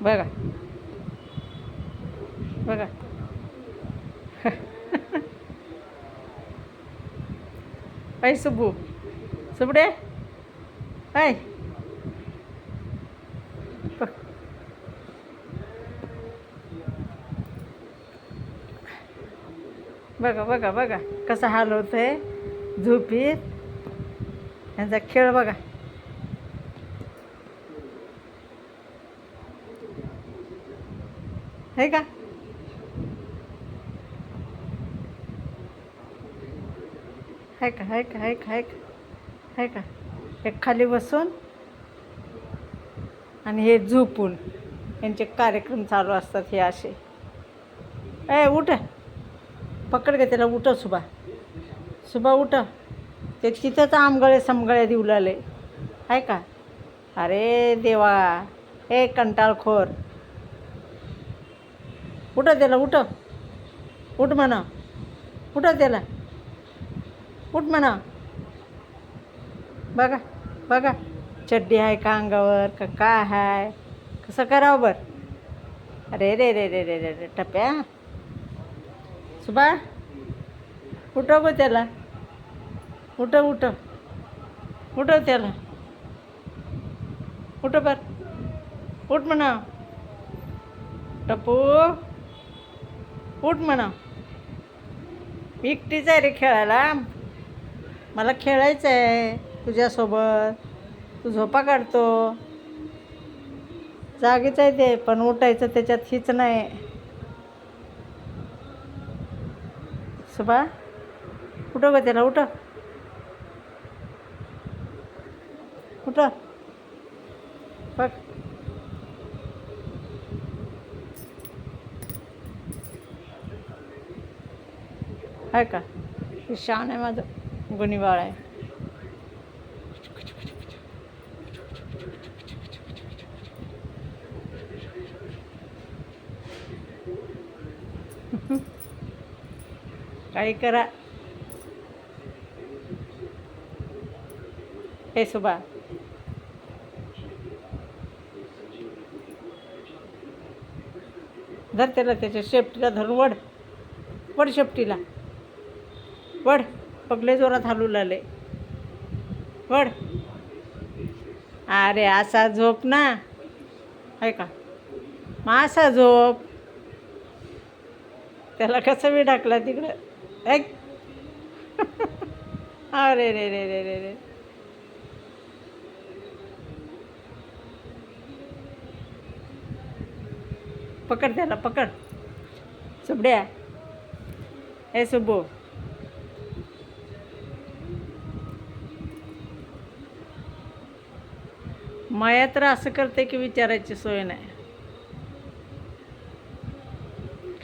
बघा. बघा. ऐ सुबू सुबडे. ऐ. बघा बघा बघा. कसा हाल होतोय? झोपीत? यांचा खेळ बघा. हे का? आहे का आहे का आहे का आहे का आहे का? एक खाली बसून. आणि हे झोपून. यांचे कार्यक्रम चालू असतात हे असे. ए उठ. पकड गे त्याला उठ सुबा सुबा उठ. ते तिथंच आमगळे समगळे देऊ लागले. आहे का? अरे देवा. हे कंटाळखोर. उठ त्याला उठ. उठ म्हणा. उठ त्याला. उठ म्हणा. बघा बघा. चड्डी आहे का अंगावर का काय आहे? कसं करावं बरं? अरे रे रे रे रे रे रे टप्प्या. सुबा उठव गं त्याला. उठव उठव उठव त्याला. उठ बर. उठ म्हणा. टप्पू. उठ म्हणा. एकटीच आहे रे खेळायला. मला खेळायचं आहे तुझ्यासोबत. तू झोपा काढतो. जागीच आहे ते पण उठायचं त्याच्यात हीच नाही. सुबा उठव ग त्याला उठ. उठ. बघ. आहे का? हे शान आहे माझं गुणीबाळ आहे काही करा। हे सुबा। धर त्याला त्याच्या शेपटीला धरून वड. वड शेपटीला. वड पगले जोरात हालू लागले. वड अरे असा झोप ना. आहे का? मग असा झोप. त्याला कसं मी टाकला तिकडं? ऐक. अरे रे रे रे रे रे. पकड त्याला पकड. सुबड्या. ए सुब्बू. माया तर असं करते की विचारायची सोय नाही.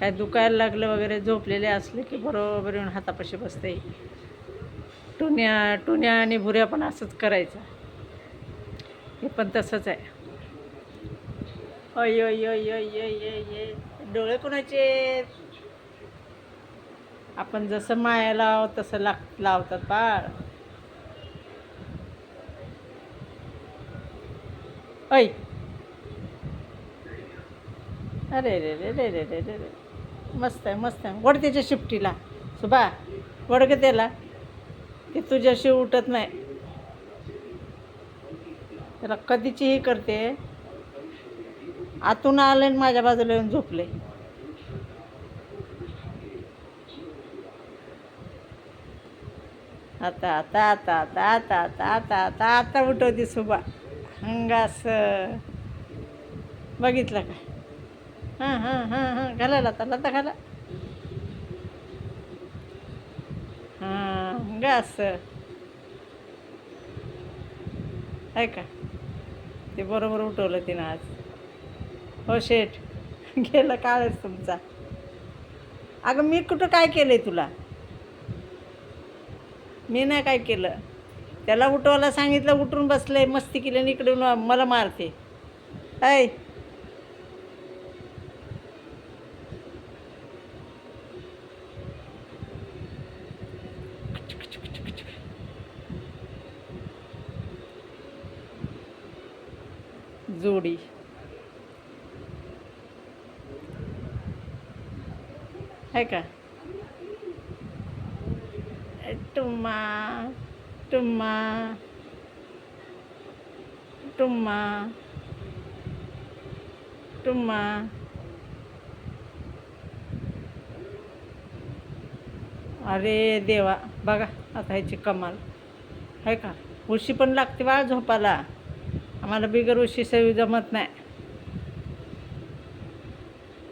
काय दुखायला लागलं वगैरे झोपलेले असले की बरोबर येऊन हातापाशी बसते. टुन्या टुन्या आणि भुऱ्या पण असंच करायचं. हे पण तसंच आहे. अय अय अय अय डोळे कोणाचे आपण जसं माया लाव तसं लाग लावतात बाळ. ऐ अरे रे रे रे रे रे रे रे. मस्त आहे मस्त आहे. वड त्याच्या शिफ्टीला सुबा वड ग त्याला. ते तुझ्याशी उठत नाही. त्याला कधीचीही करते. आतून आले आणि माझ्या बाजूला येऊन झोपले. आता आता आता आता आता आता आता आता आता उठवते सुबा हंगास बघितलं का? हां हां हां हां. घाला लता घाला. हां हंगास आहे का? ते बरोबर उठवलं तिनं आज. हो शेठ. गेलं काळच तुमचा. अगं मी कुठं काय केलं आहे तुला? मी नाही काय केलं. त्याला उठवायला सांगितलं उठून बसले मस्ती केल्याने इकडून मला मारते. ऐ. जोडी. है का? तुम्हा टुम्मा टुम्मा टुम्मा अरे देवा बघा आता ह्याची कमाल. आहे का? उशी पण लागते बाळा झोपाला आम्हाला बिगर उशी सवी जमत नाही.